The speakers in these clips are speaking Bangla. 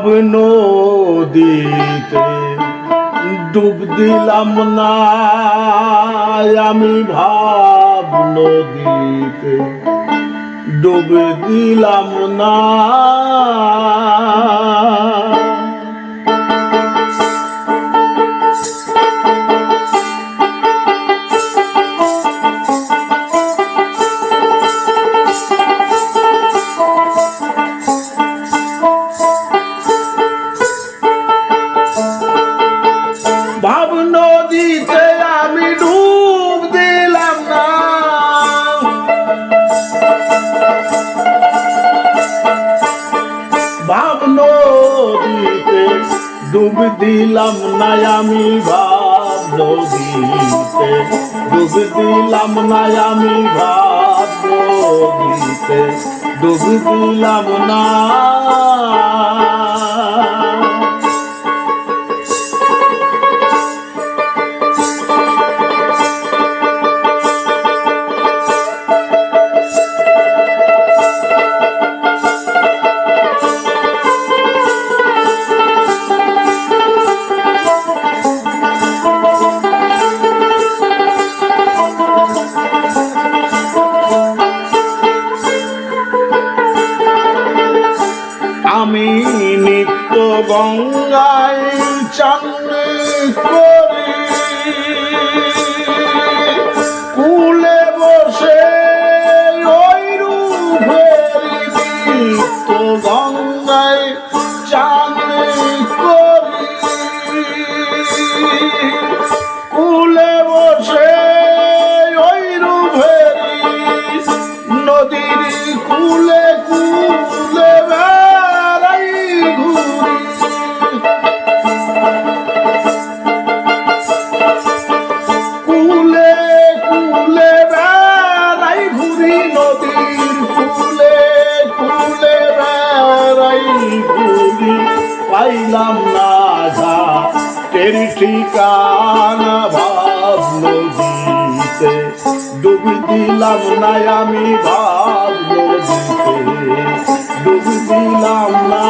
ভাব নদীতে ডুব দিলাম না। আমি ভাব নদীতে ডুব দিলাম না। ডুব দিলাম না আমি ভাব নদীতে ডুব দিলাম না আমি ডুব দিলাম না আমি নিত্য গঙ্গায় চান পাইলাম না যা। তেরি ঠিকানা ভাব নদীতে ডুবি দিলাম না আমি ভাব নদীতে ডুবি দিলাম না।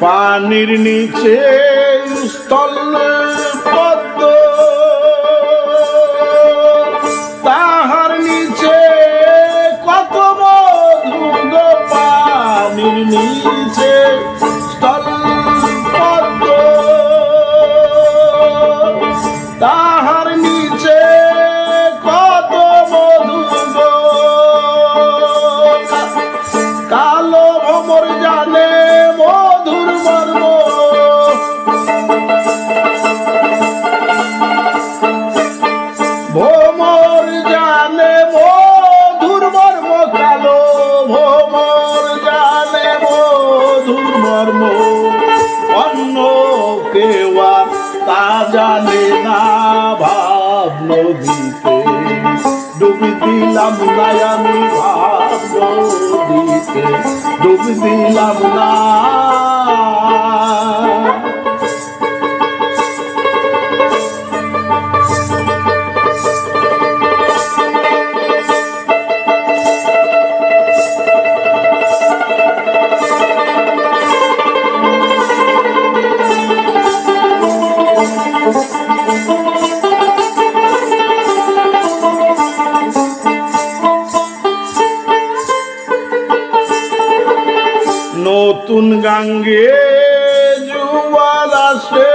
পানির নিচে স্থল মধুর মর্ম অন্য কেউ তা জানে না। ভাব নদীতে ডুবি দিলাম না আমি, ভাব নদীতে ডুবি দিলাম না। নতুন গাঙ্গে জুয়ার আসে।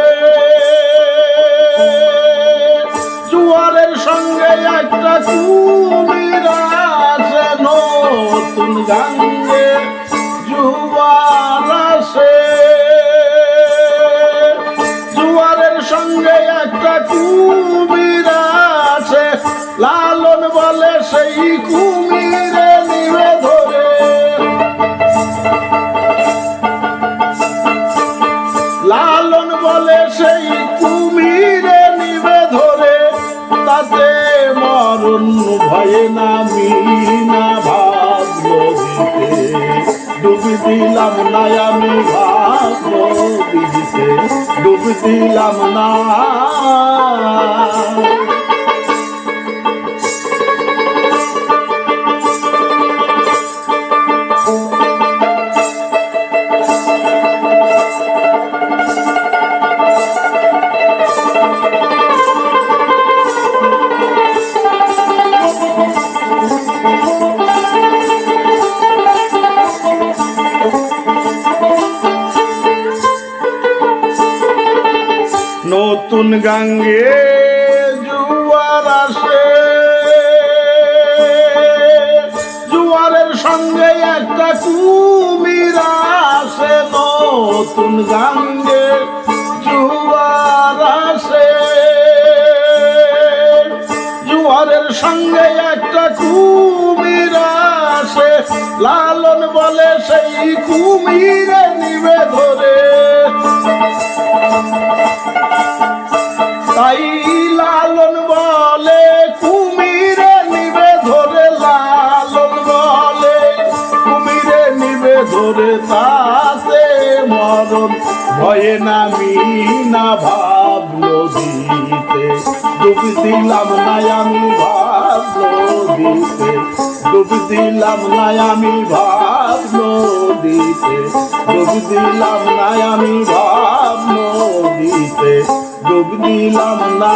জুয়ারের সঙ্গে একটা কুমির আসে, নতুন গাঙ্গে জুয়ার আসে। জুয়ারের সঙ্গে একটা কুমির আছে লালন বলে সেই কুমির নিবে ধরে ডুবি দিলাম না আমি ভাবলো দিতে ডুবি দিলাম না। গাঙ্গে জুয়ার আসে। জুয়ারের সঙ্গে একটা কুমির আসে, নতুন গাঙ্গে জুয়ার আসে। জুয়ারের সঙ্গে একটা কুমির আসে, লালন বলে সেই কুমিরে নিবে ধরে ভয়ে নামি না ভাবলো দিতে। ডুবি দিলাম না আমি ভাবলো দিতে। ডুবি দিলাম না আমি ভাবলো দিতে। ডুবি দিলাম না আমি ভাবলো দিতে। ডুব দিলাম না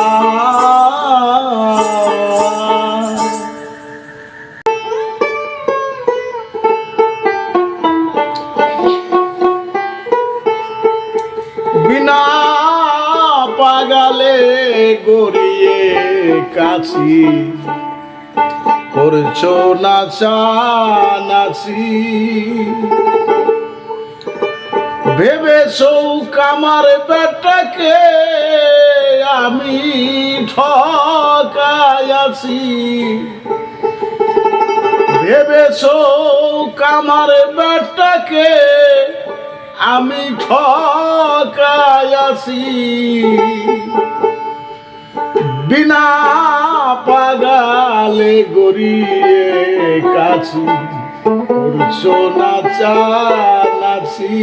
পাগালে গড়িয়ে কাছি। করছ নাচা নাচি। ভেবেছো কামার বেটাকে আমি ঠকাইয়াছি ভেবেছো কামার বেটাকে আমি ঠকাইয়াছি বিনা পাগালে গড়িয়ে কাছি করছ নাচা নাচি।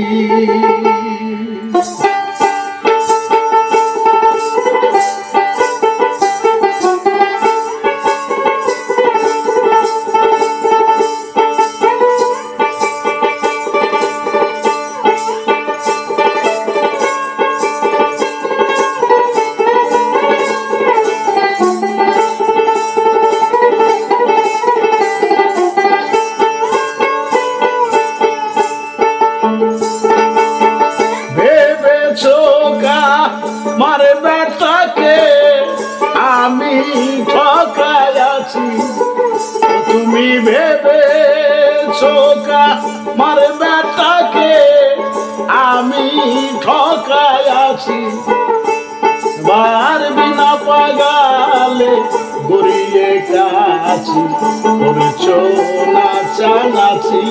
তুমি ভেবেছো গা মারে বেটাকে আমি ঠকাইয়াছি বার বিনা পাগালে গড়িয়ে কাছি। করছ নাচা নাচি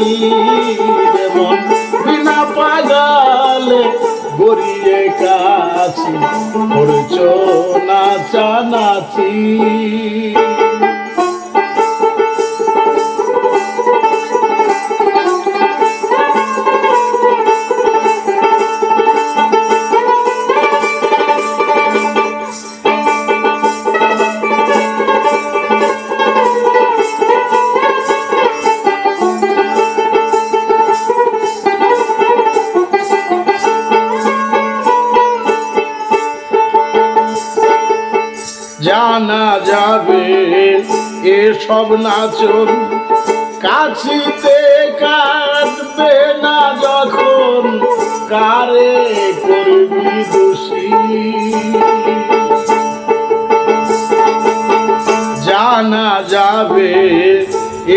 মন বিনা পাগালে গড়িয়ে কাছি। করছ নাচা যাবে, এসব নাচন কাছিতে কাটবে না যখন। কারে করবি দোষী? জানা যাবে,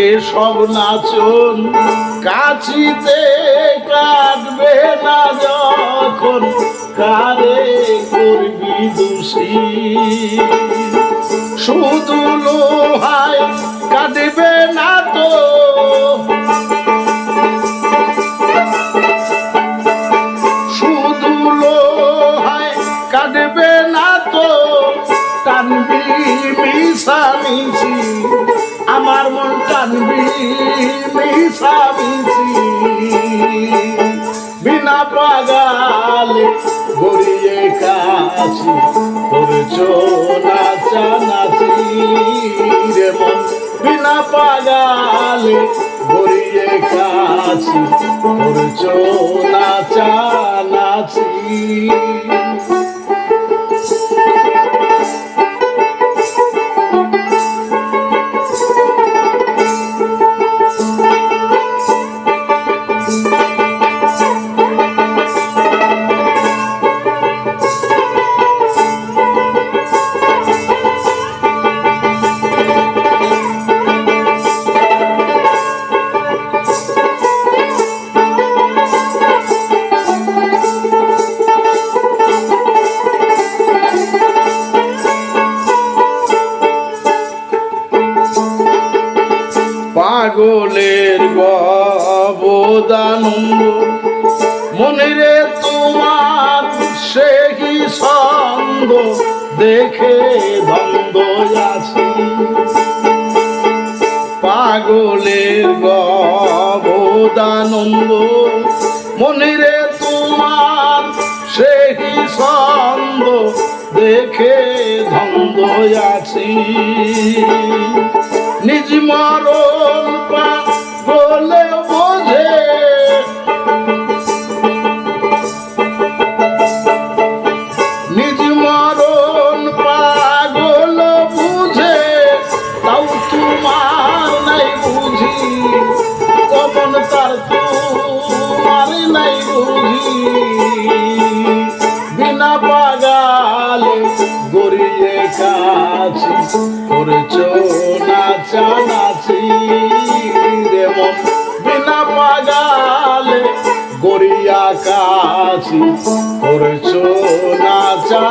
এসব নাচন কাছিতে কাটবে না যখন। কারে করবি দোষী? শুধু লোহায় কাটবে না তো। শুধু লোহায় কাটবে না তো। টানবি মিশা মিশামিশি, আমার মন টানবি মিশামিশি। বিনা পাগালে গড়িয়ে কাছি নাচানাচি রে মন বিনা পাগালে গড়িয়ে কাছি করছ নাচানাচি গবদানন্দ মনিরে তোমার সেই ছন্দ দেখে ধন্দ আছি। নিজ মরণ পা গড়িয়া কাছি করেছ নাচা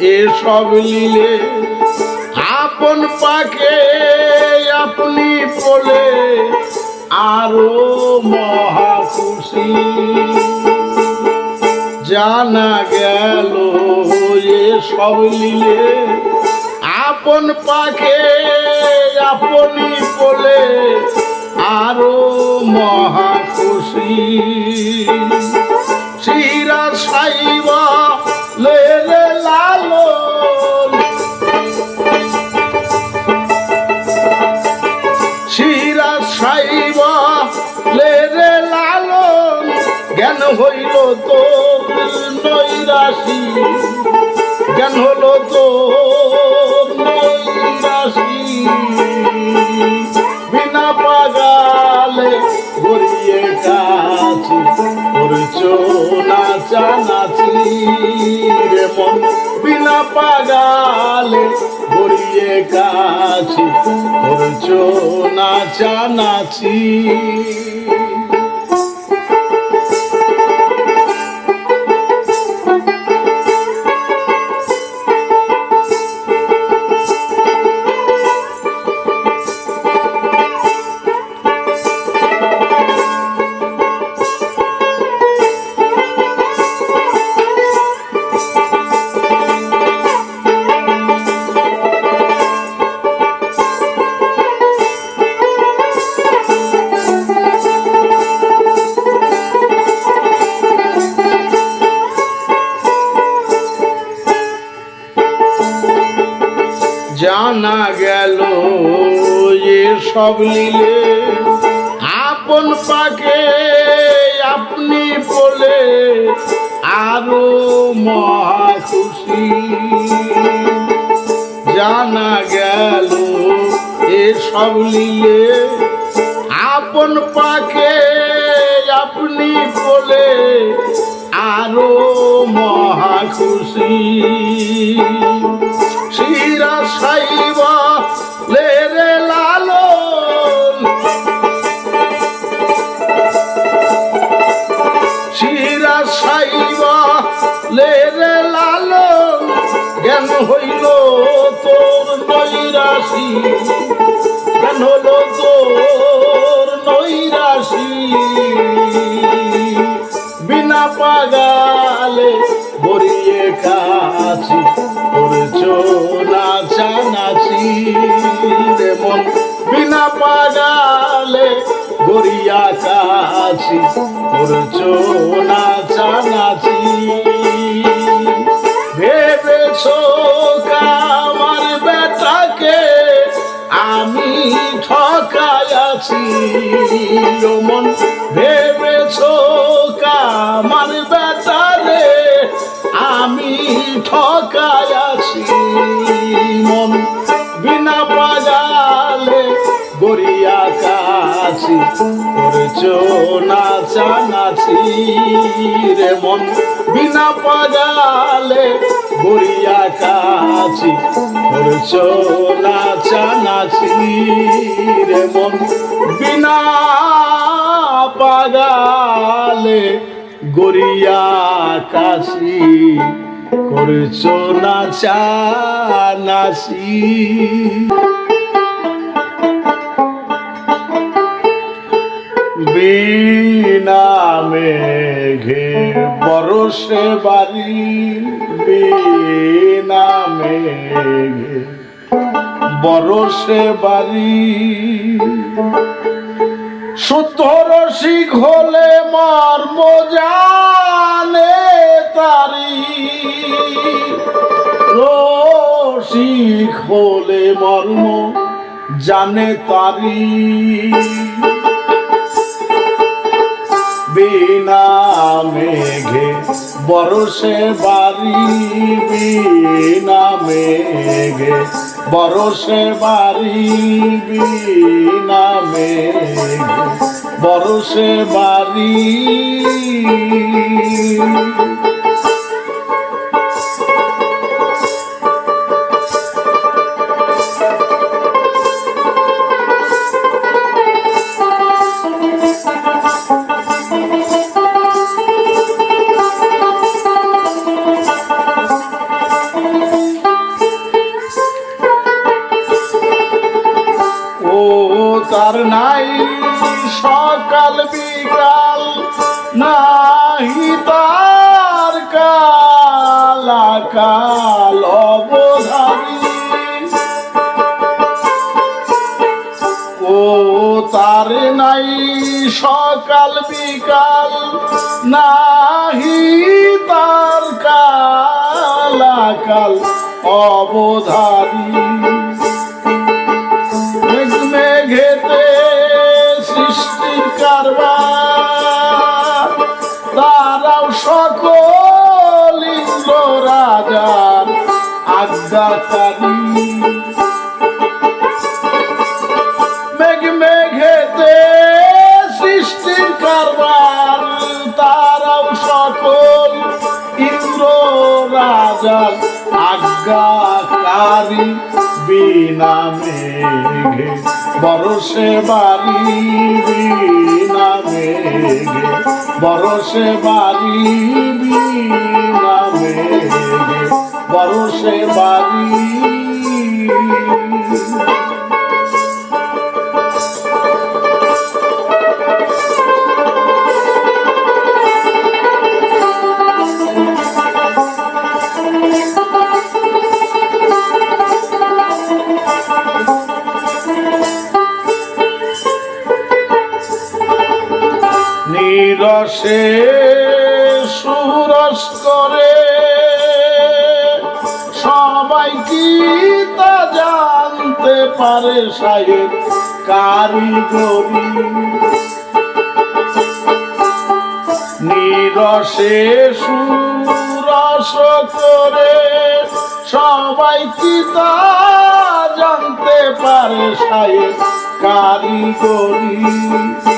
এসব লীলে আপন পাকে আপনি বলে আরও মহা খুশি জানা গেল এসব লীলে আপন পাকে আপনি বলে আরও মহা খুশি চিরা সাইবা জ্ঞান হলো তো বিনা পাগালে গড়িয়ে কাছি করছ নাচা নাচি রে মন। বিনা পাগালে গড়িয়ে কাছি করছ নাচা জানা গেল, এ সব লীলে আপন পাকে আপনি বলে আরও মহা খুশি জানা গেল, এ সব লীলে আপন পাকে আপনি বলে আরও মহা খুশি শিরা সাইবা করছ নাচা নাচি ভেবেছো কামার বেটাকে আমি ঠকাই আছি। মন ভেবেছো কামার বেটারে আমি ঠকাই করছ নাচা নাচি রে মন। বিনা পাজালে গড়িয়া কাছি। করছ নাচা নাচি রে মন। বিনা পাগালে গড়িয়া কাছি। করছ নাচা নাচি বিনা মেঘে বরসে বাড়ি বিনা মেঘে বরসে বাড়ি। সতরসিক হলে মর্ম জানে তারি। রসিক হলে মর্ম জানে তারি। বিনা মেঘে বরসে বাড়ি বিনা মেঘে। বরসে বাড়ি বিনা মেঘে বরসে বাড়ি সকাল বিকাল নাহি তার কালা কাল অবধারী। মেঘ মেঘেতে সৃষ্টির কারবার, তারাও সকল ইন্দ্র রাজার আজ্ঞাকারী বিনা মেঘে বরসে বাড়ি বিনা মেঘে বরসে বাড়ি মেঘে বরসে বাড়ি নিরসে সুরস করে। সবাই কি তা জানতে পারে, সাহেব? কারিগরি নিরসে সুরস করে। সবাই কি তা জানতে পারে, সাহেব? কারিগরি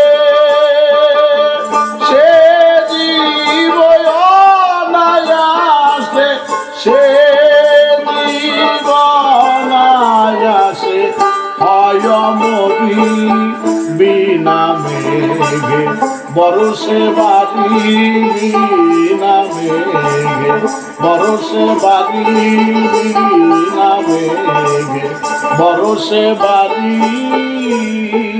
বিনা মেঘে বরসে বাড়ি বিনা মেঘে বরসে বাড়ি বিনা মেঘে বরসে বাড়ি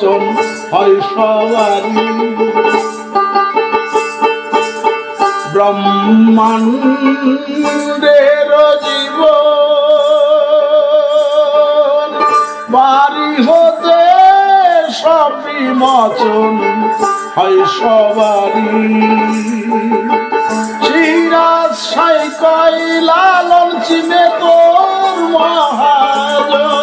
বিমোচন হয় সবারই। ব্রহ্মাণ্ডের জীবন, বাড়ি হতে সব বিমোচন হয় সবারই। সিরাজ সাইকাই লালন চিনে তোর মহাজন।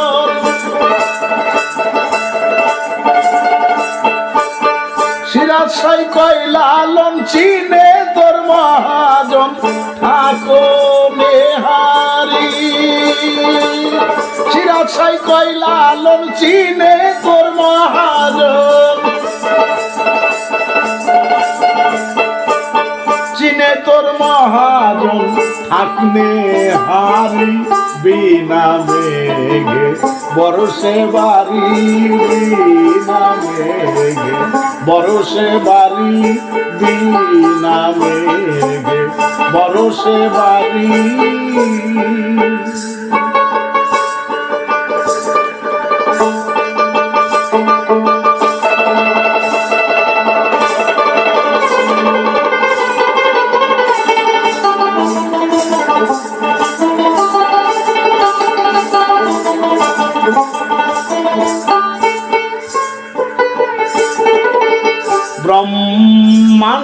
সিরাজ সাইকাই লালন চিনে তোর মহাজন। ঠাকো নেহারি সিরাজ সাইকাই লালন চিনে তোর মহাজন। চিনে তোর মহাজন। থাকনে হারি বিনা মেঘে বরসে বাড়ি নামে বরসে বাড়ি নামে বরসে বাড়ি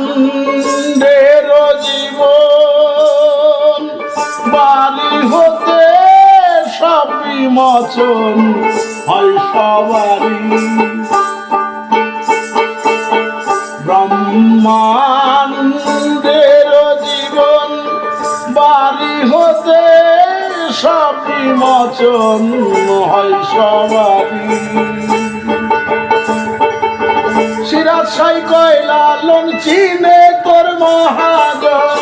ব্রহ্মাণ্ডের জীবন, বালি হতে সব বিমোচন হয় সবারই। ব্রহ্মাণ্ডের জীবন বাড়ি হতে সব বিমোচন হয় সবারই। সিরাজ সাই কয়লা চিনে তোর মহাজন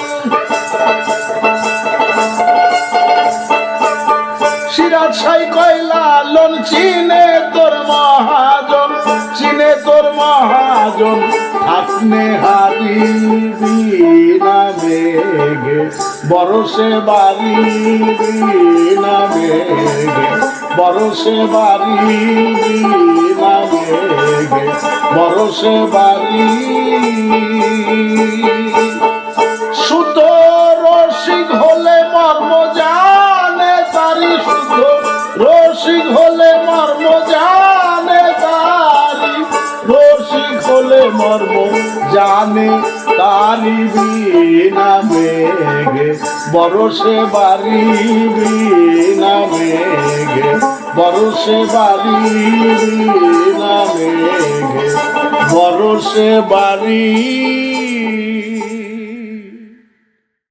সিরাজ সাই কয়লা লন চিনে তোর মহাজন চিনে তোর মহাজন থাকনে হারি বিনা মেঘে, বরসে বাড়ি বিনা মেঘে, বরসে বাড়ি বিনা মেঘে, বরসে বাড়ি। সুত রসিক হলে মর্ম জানে তারি সুত, রসিক হলে মর্ম জানে তারি, রসিক হলে মর্ম জানে তারি না মেঘে বরসে বাড়িবি না মেঘে বরসে বাড়িবি না বরসে বাড়ি